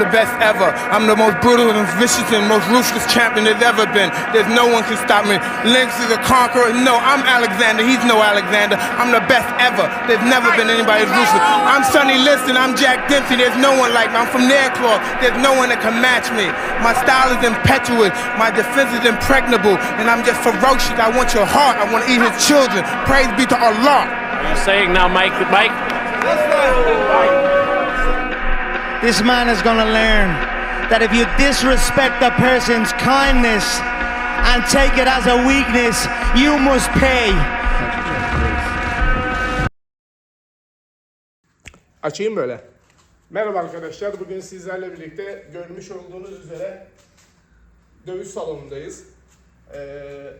the best ever. I'm the most brutal and vicious and most ruthless champion there's ever been. There's no one can stop me. Lynx is a conqueror. No, I'm Alexander. He's no Alexander. I'm the best ever. There's never been anybody as ruthless. I'm Sonny Liston. I'm Jack Dempsey. There's no one like me. I'm from Nairclaw. There's no one that can match me. My style is impetuous. My defense is impregnable. And I'm just ferocious. I want your heart. I want to eat his children. Praise be to Allah. You're saying now, Mike, Mike, This man is gonna learn that if you disrespect a person's kindness and take it as a weakness, you must pay. Açayım böyle. Merhaba arkadaşlar. Bugün sizlerle birlikte görmüş olduğunuz üzere dövüş salonundayız. Ee,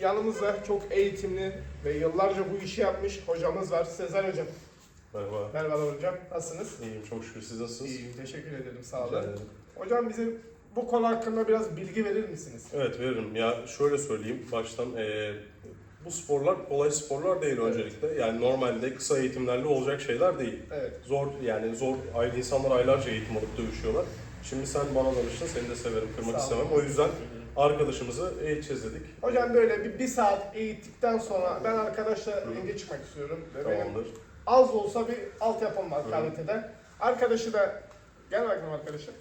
yanımızda çok eğitimli ve yıllarca bu işi yapmış hocamız var. Sezer hocam. Merhaba. Merhabalar hocam. Nasılsınız? İyiyim çok şükür. Siz nasılsınız? İyiyim. Teşekkür ederim. Sağ Rica olun. ederim. Hocam bize bu konu hakkında biraz bilgi verir misiniz? Evet veririm. Ya şöyle söyleyeyim baştan eee, bu sporlar kolay sporlar değil öncelikle. Yani normalde kısa eğitimlerle olacak şeyler değil. Evet. Zor yani zor ay- insanlar aylarca eğitim alıp dövüşüyorlar. Şimdi sen bana danıştın, seni de severim, kırmak istemem. O yüzden arkadaşımızı eğiteceğiz dedik. Hocam böyle bir, bir saat eğittikten sonra ben arkadaşla ringe çıkmak istiyorum. Ve benim Tamamdır. Az olsa bir altyapım var kaliteden. Arkadaşı da gel bakayım arkadaşım.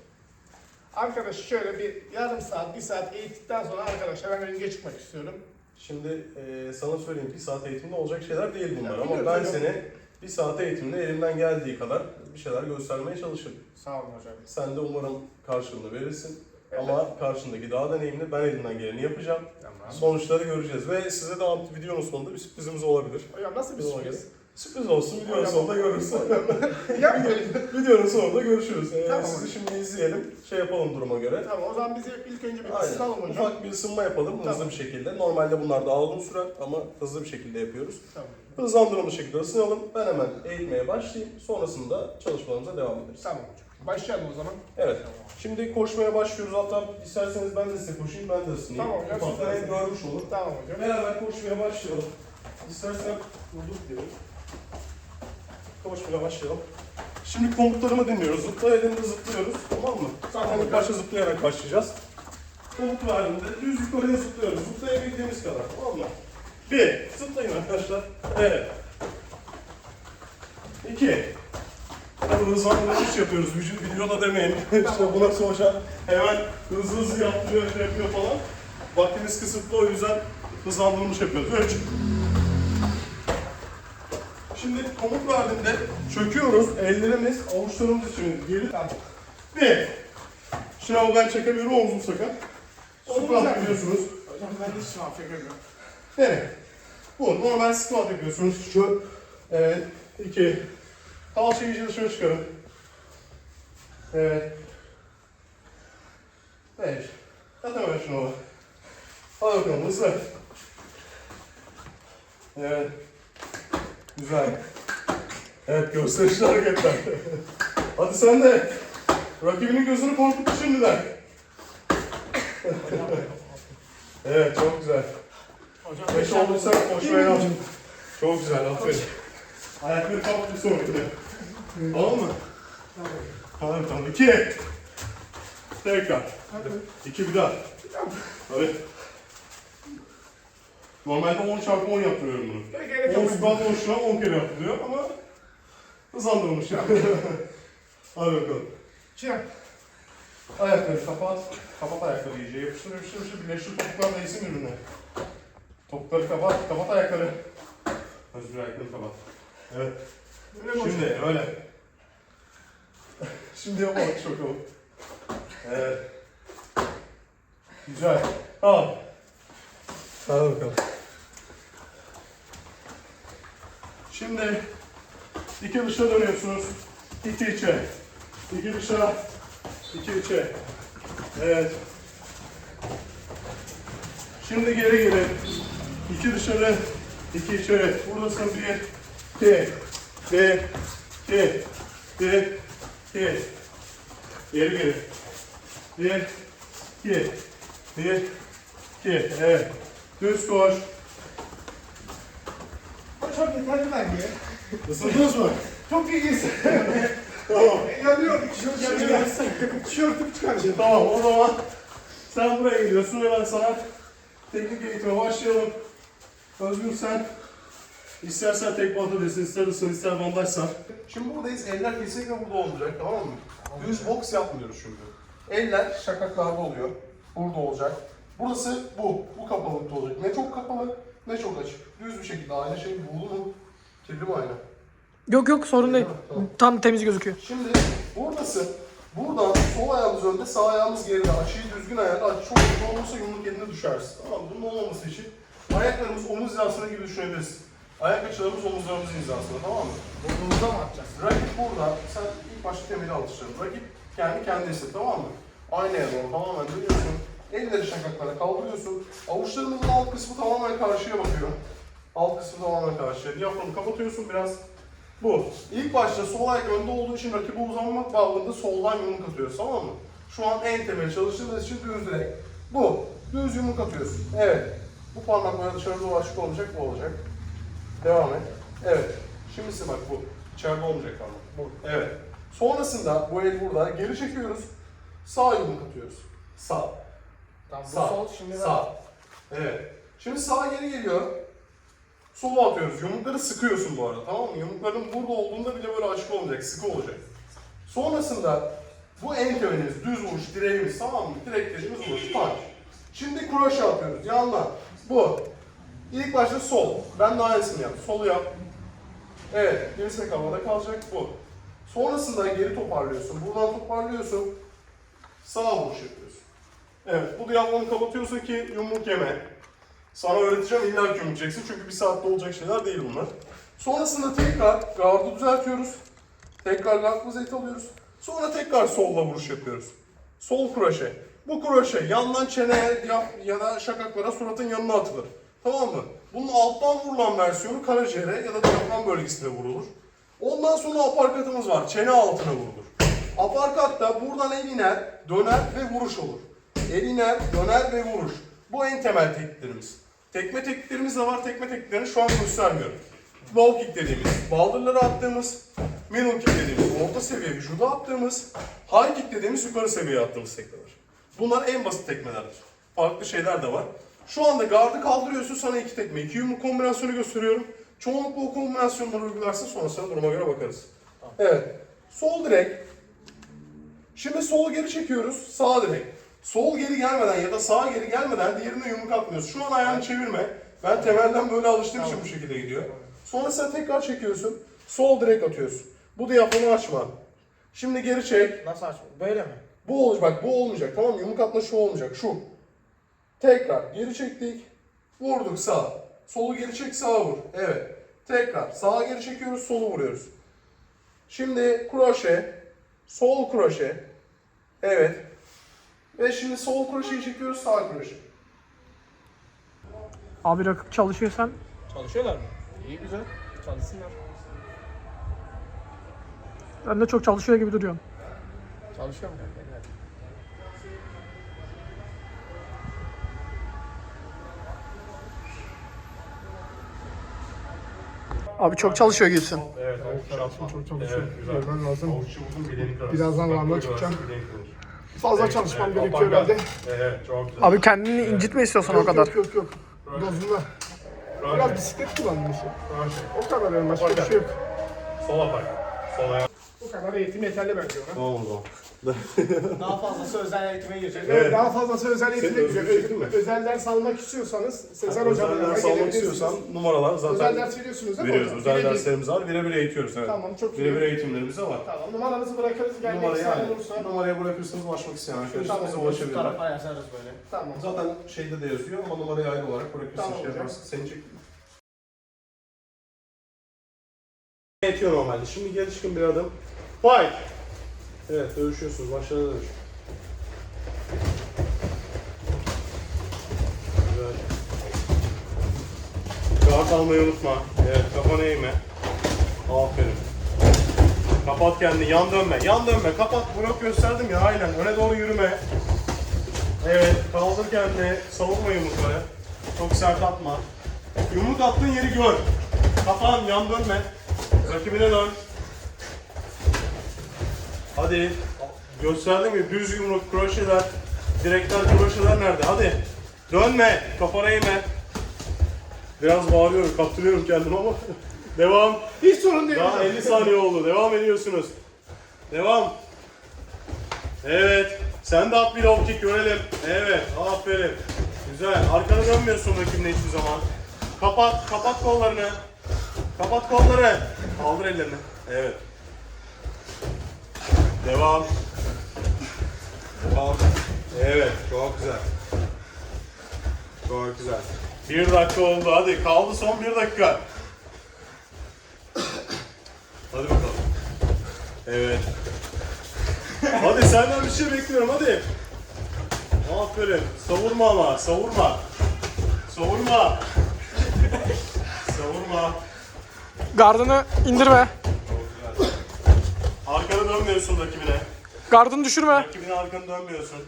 Arkadaşı şöyle bir yarım saat, bir saat eğittikten sonra arkadaşlar ben ringe çıkmak istiyorum. Şimdi eee, sana söyleyeyim bir saat eğitimde olacak şeyler değil bunlar. Ya Ama biliyorum, ben biliyorum. seni bir saat eğitimde elimden geldiği kadar bir şeyler göstermeye çalışırım. Sağ olun hocam. Sen de umarım karşılığını verirsin. Evet. Ama karşındaki daha deneyimli, ben elimden geleni yapacağım. Tamam. Sonuçları göreceğiz ve size de videonun sonunda bir sürprizimiz olabilir. Hocam nasıl bir Ona sürpriz? Sürpriz olsun, videonun Hocam- sonunda görürsün. Yapmayalım. videonun sonunda görüşürüz. Ee, Tamam. Sizi şimdi izleyelim, şey yapalım duruma göre. tamam o zaman bizi ilk önce bir Aynen. ısınalım hocam. Ufak bir ısınma yapalım hızlı Tamam. bir şekilde. Normalde bunlar daha uzun sürer ama hızlı bir şekilde yapıyoruz. Tamam. Hızlandırılmış şekilde ısınalım. Ben hemen eğitmeye başlayayım. Sonrasında çalışmalarımıza devam ederiz. Tamam hocam. Başlayalım o zaman. Evet. Şimdi koşmaya başlıyoruz. Hatta isterseniz ben de size koşayım, ben de ısınayım. Tamam hocam, Ufaktan hem görmüş olur. Tamam hocam. Beraber koşmaya başlayalım. İstersen durduk diyorum. Koşmaya başlayalım. Şimdi komutlarımı dinliyoruz. Zıpla elinde zıplıyoruz. Tamam mı? Zaten ilk başta zıplayarak başlayacağız. Komut verdiğinde düz yukarıya zıplıyoruz. Zıplayabildiğimiz kadar. Tamam mı? Bir. Zıplayın arkadaşlar. Evet. İki. Tabii hızlandırılmış yapıyoruz. Vücut videoda demeyin. işte bu nasıl hocam hemen hızlı hızlı yaptırıyor, şey yapıyor falan. Vaktimiz kısıtlı o yüzden hızlandırılmış yapıyoruz. Üç. Şimdi komut verdiğinde çöküyoruz. Ellerimiz avuçlarımız için geri Tamam. bir. Şınav ben çekemiyorum omzum sakat. Squat yapıyorsunuz. Hocam ben de sınav çekemiyorum. Evet. Bu normal squat yapıyorsunuz. Şu evet. iki. Kalçayı iyice dışarı çıkarın. Evet. Beş. Yat hemen şuna bak. Hadi bakalım hızlı. Evet. Güzel. Evet gösterişli hareketler. Hadi sen de. Rakibinin gözünü korkuttu şimdiden. evet çok güzel. Hocam Beş olduysa koşmaya devam. Çok güzel, aferin. Ayakları kalk bir sonrakine. Tamam mı? Tamam tamam. İki. Tekrar. İki bir daha. Hadi. Normalde 10 çarpı 10 yaptırıyorum bunu. Gerek 10 yok. squat 10 şuna 10 kere yaptırıyor ama hızlandırılmış yani. Hadi bakalım. Çık. Ayakları kapat. Kapat ayakları iyice. Yapıştır yapıştır yapıştır. Birleştir topuklar değsin birbirine. Topukları kapat. Kapat ayakları. Özgür ayakları kapat. Evet. Öyle mi hocam? Şimdi öyle. Şimdi yapalım çok o. Evet. Güzel. Al. Hadi bakalım. Şimdi iki dışa dönüyorsunuz. İki içe. İki dışa. İki içe. Evet. Şimdi geri geri. İki dışarı. iki içeri. Buradasın bir. iki. Bir. iki. Bir. iki. Geri geri. Bir. iki. Bir. iki. Evet. Düz koş. Hocam yeterli bence. Isındınız mı? Çok iyiyiz. Tamam. Yanıyor. Tişört yanıyor. Tişörtümü çıkaracağım. Tamam o zaman sen buraya geliyorsun ve ben sana teknik eğitime başlayalım. Özgür sen istersen tek atabilirsin, ister ısın, ister bandaj sar. Şimdi buradayız, eller kesinlikle burada olacak tamam mı? Düz boks yapmıyoruz şimdi. Eller şakaklarda oluyor, burada olacak. Burası bu, bu kapalıkta olacak. Ne çok kapalı, ne çok açık. Düz bir şekilde aynı şey buğulu mu? Kirli mi aynı? Yok yok sorun değil. Tamam. Tam temiz gözüküyor. Şimdi buradasın. Buradan sol ayağımız önde, sağ ayağımız geride. Açıyı düzgün ayarla. Açı çok uzun olursa yumruk yerine düşersin. Tamam? Bunun olmaması için ayaklarımız omuz hizasına gibi düşünebilirsin. Ayak açılarımız omuzlarımızın hizasında tamam mı? Burnumuza mı atacağız? Rakip burada. Sen ilk başta temeli alıştırın. Rakip kendi kendisi tamam mı? Aynaya doğru tamamen dönüyorsun. Elleri şakaklara kaldırıyorsun. Avuçlarımızın alt kısmı tamamen karşıya bakıyor. Alt kısmı tamamen karşıya. Diyaframı kapatıyorsun biraz. Bu. İlk başta sol ayak önde olduğu için rakibe uzanmak bağlamında soldan yumruk atıyoruz tamam mı? Şu an en temel çalıştığımız için düz direkt. Bu. Düz yumruk atıyorsun. Evet. Bu parmaklar dışarı doğru açık olacak, bu olacak. Devam et. Evet. Şimdisi bak bu. İçeride olmayacak parmak. Bu. Evet. Sonrasında bu el burada. Geri çekiyoruz. Sağ yumruk atıyoruz. Sağ. Tamam bu Sağ. sol şimdi Sağ. Evet. Şimdi sağ geri geliyor. Sola atıyoruz. Yumrukları sıkıyorsun bu arada tamam mı? Yumrukların burada olduğunda bile böyle açık olmayacak, sıkı olacak. Sonrasında bu en temelimiz, düz vuruş, direğimiz tamam mı? Direkt dediğimiz vuruş, punch. Şimdi kroşe atıyoruz, yandan. Bu. İlk başta sol. Ben de aynısını yap. Solu yap. Evet, gerisi havada kalacak bu. Sonrasında geri toparlıyorsun. Buradan toparlıyorsun. Sağ vuruş yapıyorsun. Evet, bu diyaframı kapatıyorsun ki yumruk yeme. Sana öğreteceğim illa ki yumruk yiyeceksin çünkü bir saatte olacak şeyler değil bunlar. Sonrasında tekrar gardı düzeltiyoruz. Tekrar gard vaziyeti alıyoruz. Sonra tekrar solla vuruş yapıyoruz. Sol kroşe. Bu kroşe yandan çeneye ya, ya da şakaklara suratın yanına atılır. Tamam mı? Bunun alttan vurulan versiyonu karaciğere ya da diyafram bölgesine vurulur. Ondan sonra aparkatımız var. Çene altına vurulur. Aparkat da buradan el iner, döner ve vuruş olur. El iner, döner ve vuruş. Bu en temel tekniklerimiz. Tekme tekniklerimiz de var. Tekme tekniklerini şu an göstermiyorum. Low kick dediğimiz, baldırlara attığımız, middle kick dediğimiz, orta seviye vücuda attığımız, high kick dediğimiz yukarı seviyeye attığımız tekmeler. Bunlar en basit tekmelerdir. Farklı şeyler de var. Şu anda gardı kaldırıyorsun sana iki tekme, iki yumruk kombinasyonu gösteriyorum. Çoğunlukla o kombinasyonları uygularsın sonrasında duruma göre bakarız. Evet. Sol direk, Şimdi sol geri çekiyoruz, sağ direkt. Sol geri gelmeden ya da sağ geri gelmeden diğerine yumruk atmıyoruz. Şu an ayağını çevirme. Ben temelden böyle alıştığım için bu şekilde gidiyor. Sonrasında tekrar çekiyorsun. Sol direkt atıyorsun. Bu diyaframı açma. Şimdi geri çek. Nasıl aç? Böyle mi? Bu olacak bak bu olmayacak tamam mı? Yumruk atma şu olmayacak şu. Tekrar geri çektik. Vurduk sağ. Solu geri çek sağa vur. Evet. Tekrar sağa geri çekiyoruz solu vuruyoruz. Şimdi kroşe. Sol kroşe. Evet. Ve şimdi sol kroşeyi çekiyoruz sağ kroşe. Abi rakip çalışıyorsan Çalışıyorlar mı? İyi güzel. Çalışsınlar. sen de çok çalışıyor gibi duruyorsun. Çalışıyor mu? Abi çok çalışıyor gibisin. Evet, çok çalışıyor. Evet, güzel. Görmen lazım. Birazdan randa çıkacağım. Fazla Evet, çalışmam evet, gerekiyor herhalde. Evet, çok güzel. Abi kendini incitme istiyorsan o Yok kadar. yok yok yok. Dozunda. Biraz bisiklet kullandım işte. O kadar yani başka bir şey yok. Sol atak. Sol ayak. Bu kadar eğitim yeterli bence ona. O zaman. Daha fazlası özel eğitime girecek. Evet, Evet. daha fazlası özel eğitime özgür çektin mi? Özel ders almak istiyorsanız Sezer Hocam'la Özel ders almak istiyorsan numaralar zaten Özel ders veriyorsunuz değil mi veriyoruz. hocam? Özel Birebir. derslerimiz var. Birebir eğitiyoruz. Evet. Tamam, çok iyi. Birebir eğitimlerimiz de var. Tamam numaranızı bırakırız gelmek Numarayı isteyen yani, olursa. numaraya bırakırsanız ulaşmak isteyen arkadaşlar Tamam, bize şu ulaşabilirler. yazarız böyle. Tamam. Zaten şeyde de yazıyor ama numarayı ayrı olarak bırakırsın Tamam şey hocam. yaparsın. Seni çek. Yetiyor normalde. Şimdi geri çıkın bir adım. Fight. Evet dövüşüyorsunuz. Başlarına dövüş. Güzel. Guard almayı unutma. Evet kafanı eğme. Aferin. Kapat kendini. Yan dönme. Yan dönme. Kapat. Blok gösterdim ya. Aynen. Öne doğru yürüme. Evet. Kaldır kendini. Savurma yumrukları. Çok sert atma. Yumruk attığın yeri gör. Kafan yan dönme. Rakibine dön. Hadi. Gösterdim mi? Düz yumruk, kroşeler, direkler, kroşeler nerede? Hadi. Dönme. Kafana eğme. Biraz bağırıyorum, kaptırıyorum kendimi ama. Devam. Hiç sorun değil Daha hocam. 50 saniye oldu. Devam ediyorsunuz. Devam. Evet. Sen de at bir low kick görelim. Evet. Aferin. Güzel. Arkana dönmüyorsun rakibine hiçbir zaman. Kapat. Kapat kollarını. Kapat kolları. Kaldır ellerini. Evet. Devam. Devam. Evet. Çok güzel. Çok güzel. Bir dakika oldu. Hadi. Kaldı son bir dakika. Hadi bakalım. Evet. hadi senden bir şey bekliyorum hadi. Aferin. Savurma ama savurma. Savurma. savurma. Gardını indirme. Arkanı dönmüyorsun rakibine. Gardını düşürme. Rakibine arkanı dönmüyorsun.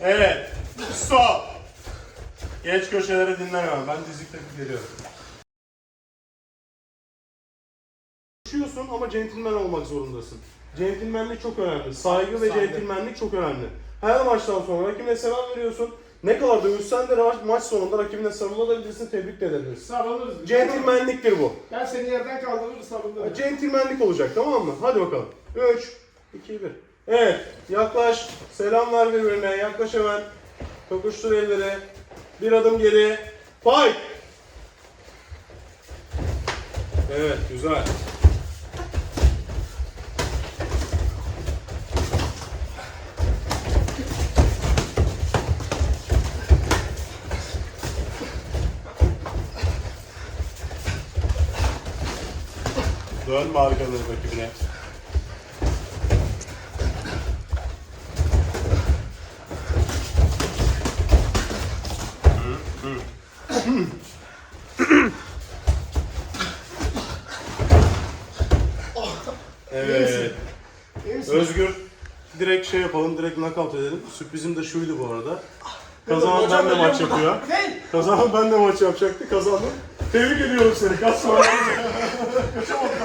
Evet. Stop. Geç köşelere dinleme. Ben dizik takip geliyorum. Koşuyorsun ama centilmen olmak zorundasın. Centilmenlik çok önemli. Saygı ve centilmenlik çok önemli. Her maçtan sonra rakibine selam veriyorsun. Ne kadar dövüşsen de ma- maç sonunda rakibine sarılabilirsin, tebrik de edebilirsin. Sarılırız. Centilmenliktir bu. Ben seni yerden kaldırır sarılırım. Centilmenlik olacak tamam mı? Hadi bakalım. 3, 2, 1. Evet yaklaş. Selam ver birbirine. Yaklaş hemen. Tokuştur elleri. Bir adım geri. Fight. Evet güzel. Dönme arkanı rakibine. Evet. Özgür direkt şey yapalım, direkt knockout edelim. Sürprizim de şuydu bu arada. Kazanan ben de maç yapıyor. Kazanan ben de maç yapacaktı, kazandım. Tebrik ediyorum seni. Kaç sonra Kaçamadım.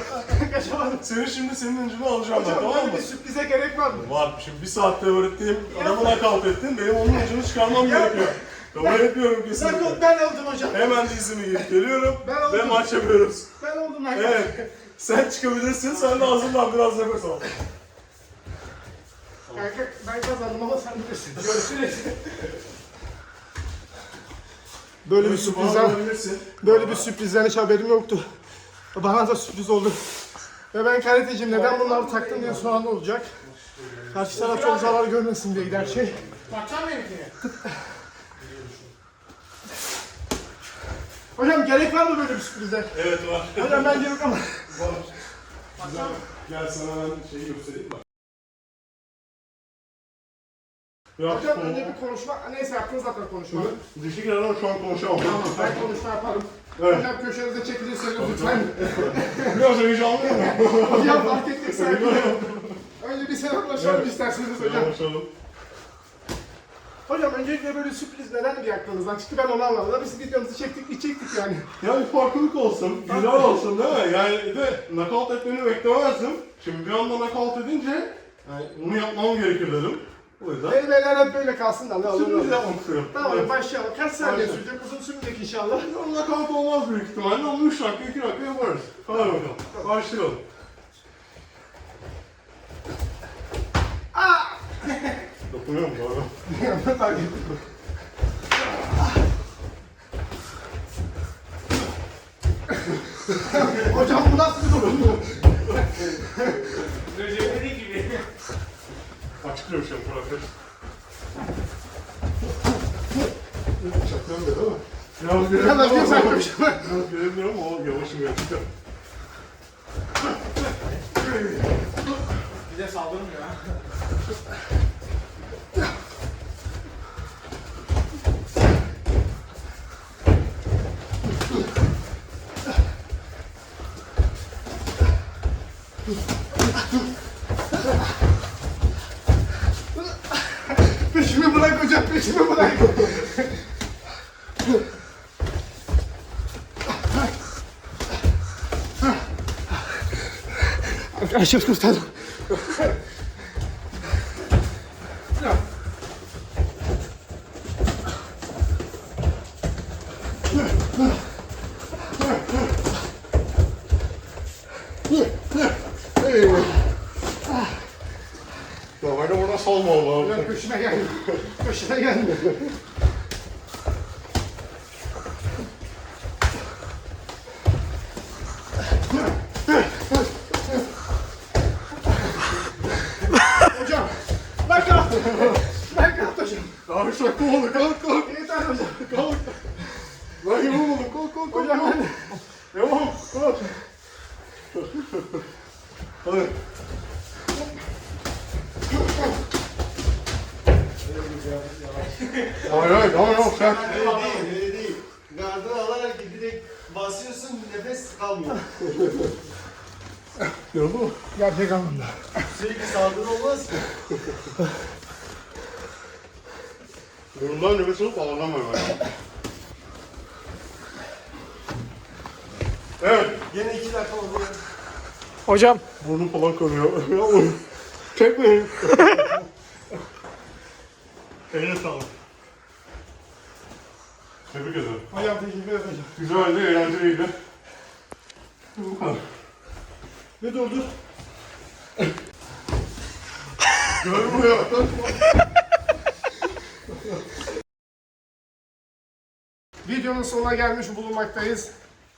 Kaçamadım. Seni şimdi senin öncünü alacağım ben, tamam mı? bir sürprize gerek var mı? Var. Şimdi bir saatte öğrettiğim adamı nakavt ettin. Benim onun ucunu çıkarmam gerekiyor. Kabul etmiyorum Ben, kesinlikle. ben aldım hocam. Hemen dizimi giyip geliyorum Ben ve aldım. maç yapıyoruz. Ben oldum lan. Evet. Sen çıkabilirsin. Sen de hazırlan biraz nefes al. Kanka ben kazandım ama sen bilirsin. Görüşürüz. Böyle bir sürprizden, böyle bir sürprizden hiç haberim yoktu. Bana da sürpriz oldu. Ve ben karateciyim neden bunları taktım diye soran olacak. Karşı taraf çok zarar görmesin diye gider şey. Bakacağım benimkine. Hocam gerek var mı böyle bir sürprize? Evet var. Hocam bence yok ama. Güzel. Gel sana ben şeyi göstereyim bak. Biraz Hocam önce bir konuşma. Neyse yaptınız zaten konuşma. Dişi girer ama şu an konuşamam. Ben konuşma yaparım. Evet. Hocam köşenize çekilirseniz lütfen. Biraz heyecanlıyım ya. Fark ettik olun. Önce bir selamlaşalım isterseniz hocam. Konuşalım. Hocam öncelikle böyle sürpriz neden bir aklınızdan çıktı ben onu anlamadım. Biz videomuzu çektik, çektik yani. Ya bir farklılık olsun, güzel olsun değil mi? Yani de knockout etmeni beklemezdim. Şimdi bir anda knockout edince yani bunu yapmam gerekir dedim. O yüzden Benim eller hep böyle kalsın da ne olur olur. yapmak istiyorum. Tamam Evet. başlayalım. Kaç saniye Aynen. sürecek? Uzun sürmeyecek inşallah. Knockout olmaz büyük ihtimalle ama 3 dakika 2 dakika yaparız. Hadi bakalım. Başlayalım. Dokunuyor mu arada? fark ettim. Hocam bu nasıl bir durum? An bırakır. Çakıyorum fark ama, biraz görebiliyorum ama o yavaşım gerçekten. Gracias, Gustavo. Ya beni burada salma Allah'ım. Köşüne gel. Köşüne gel. Lan yapamadım kalk kalk kalk. Hocam hadi. Yapamam kalk. Hadi. Hayır hayır hayır hayır sen. Öyle değil. Gardını alarak direkt basıyorsun nefes kalmıyor. Yapamam. Gerçek anlamda. Sürekli saldırı olmaz ki. Burundan nefes alıp ağlamıyorum Evet. Yine iki dakika oldu ya. Hocam Burnum falan kanıyor. Çekmeyin. Eline sağlık. Tebrik ederim. Hocam teşekkür ederim. Güzeldi, eğlenceliydi. Bu kadar. Ne durdu? Görmüyor. Videonun sonuna gelmiş bulunmaktayız.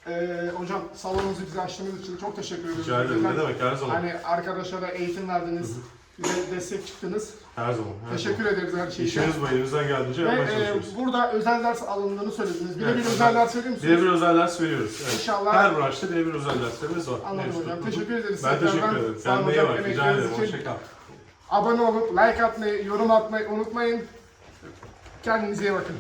Ee, hocam salonunuzu bize açtığınız için çok teşekkür ederim. Rica ederim. Ne demek her zaman. Hani arkadaşlara eğitim verdiniz, bize destek çıktınız. Her zaman. Her Teşekkür zaman. ederiz her şey için. İşiniz bu elimizden geldiğince Ve yapmaya e, çalışıyoruz. burada özel ders alındığını söylediniz. Birebir Evet, özel ders veriyor musunuz? Birebir özel ders veriyoruz. Evet. İnşallah- Her branşta birebir özel derslerimiz var. Anladım Mevcut. hocam. Teşekkür ederiz. Ben tekrardan. teşekkür ederim. Sağ olun Kendine iyi hocam, bak. Rica emekleriniz ederim. için. Hoşçakal. Abone olup like atmayı, yorum atmayı unutmayın. Kendinize iyi bakın.